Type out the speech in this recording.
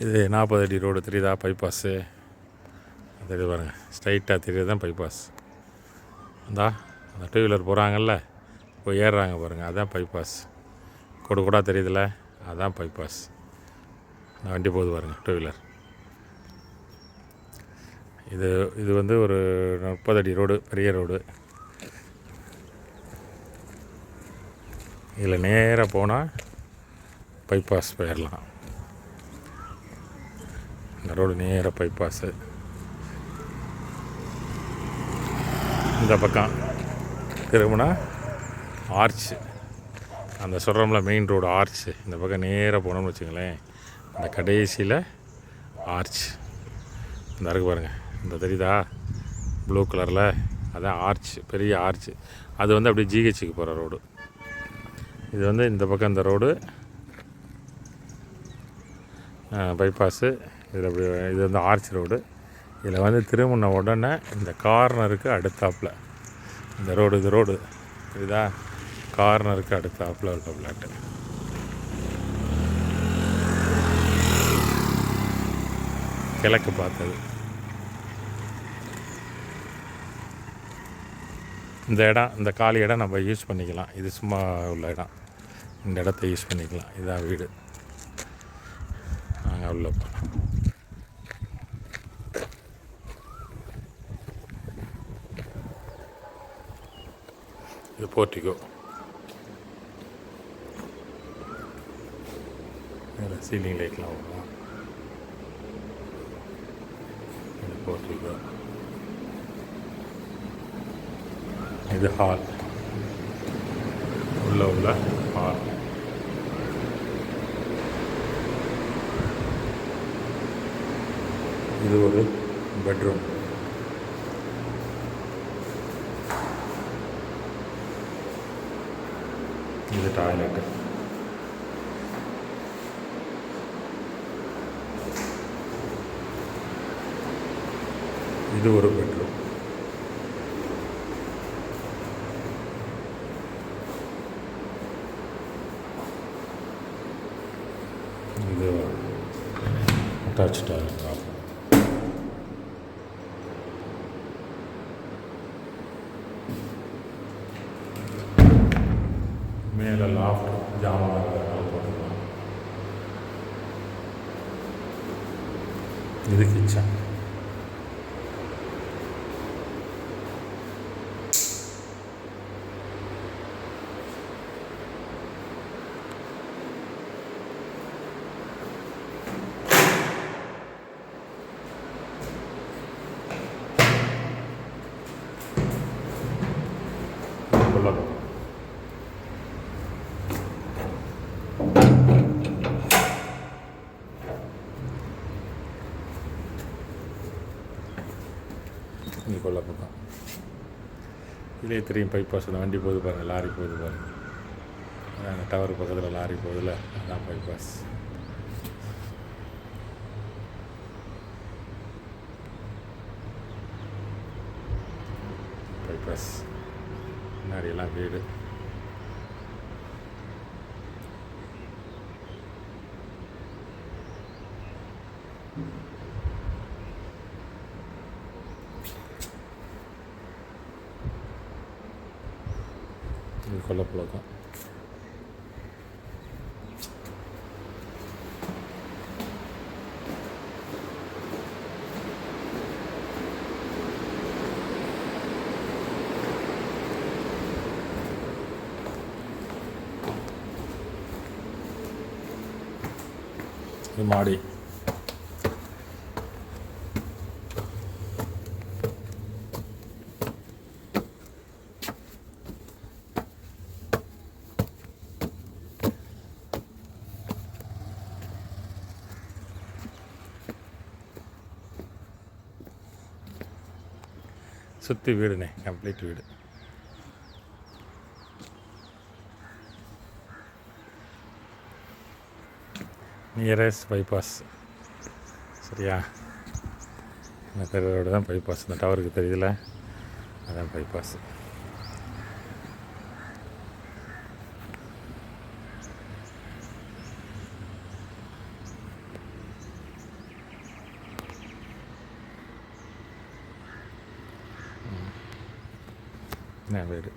இது நாற்பது அடி ரோடு தெரியுதா? பைபாஸு தெரியுது பாருங்கள் ஸ்ட்ரைட்டாக தெரியுது தான் பைபாஸ் இந்தா அந்த டூ வீலர் போகிறாங்கல்ல இப்போ ஏறுறாங்க பாருங்கள் அதான் பைபாஸ் கொடு கூட தெரியுதுல்ல அதான் பைபாஸ் இந்த வண்டி போகுது பாருங்கள் டூ வீலர் இது இது வந்து ஒரு முப்பது அடி ரோடு பெரிய ரோடு. இதில் நேராக போனால் பைபாஸ் போயிடலாம் இந்த ரோடு நேராக பைபாஸு இந்த பக்கம். திரும்பினா ஆர்ச்சு அந்த சொல்கிறோம்ல மெயின் ரோடு ஆர்ச்சு இந்த பக்கம் நேராக போனோம்னு வச்சுங்களேன் அந்த கடைசியில் ஆர்ச் இந்த இருக்கு பாருங்கள் இந்த தெரியுதா? ப்ளூ கலரில் அதான் ஆர்ச் பெரிய ஆர்ச் அது வந்து அப்படியே ஜிஹெச்சுக்கு போகிற ரோடு இது வந்து இந்த பக்கம் இந்த ரோடு பைபாஸு இதில் இது வந்து ஆர்ச் ரோடு. இதில் வந்து திரும்பின உடனே இந்த கார்னருக்கு அடுத்தாப்பில். இந்த ரோடு இது ரோடு. இதுதா கார்னருக்கு அடுத்தாப்பில் இருக்க பிளாட்டு கிழக்கு பார்த்தது. இந்த இடம் இந்த காலி இடம் நம்ம யூஸ் பண்ணிக்கலாம். இது சும்மா உள்ள இடம். இந்த இடத்த யூஸ் பண்ணிக்கலாம். இதான் வீடு. நாங்கள் உள்ளே போகலாம். இது போர்ட்டிகோ இதில் சீலிங் லைட்லாம் வரும்? இது போர்ட்டிகோ இது ஹால் உள்ள உள்ள ஹால் இது ஒரு பெட்ரூம் இது டாய்லெட்டு இது ஒரு பெட்ரூம் இது அட்டாச் டாய்லெட் ஆகும் மேலே லாஃப்ட் ஜாமான் போட்டுக்கலாம் இது கிச்சன் கொல்லம் இங்கே கொல்ல பக்கம் இதுலேயே தெரியும் பைபாஸ் அந்த வண்டி போகுது பாருங்கள் லாரி போகுது பாருங்கள் அந்த டவர் பக்கத்தில் லாரி போகுதுல அதான் பைபாஸ் பைபாஸ் முன்னாடியெல்லாம் வீடு. இது கொல்லப்புழக்கம் இது மாடி சுற்றி வீடுண்ணே கம்ப்ளீட் வீடு. நியரஸ்ட் பைபாஸ் சரியா? இந்த தெருவோட தான் பைபாஸ் இந்த டவருக்கு தெரியல அதான் பைபாஸ் என்ன வீடு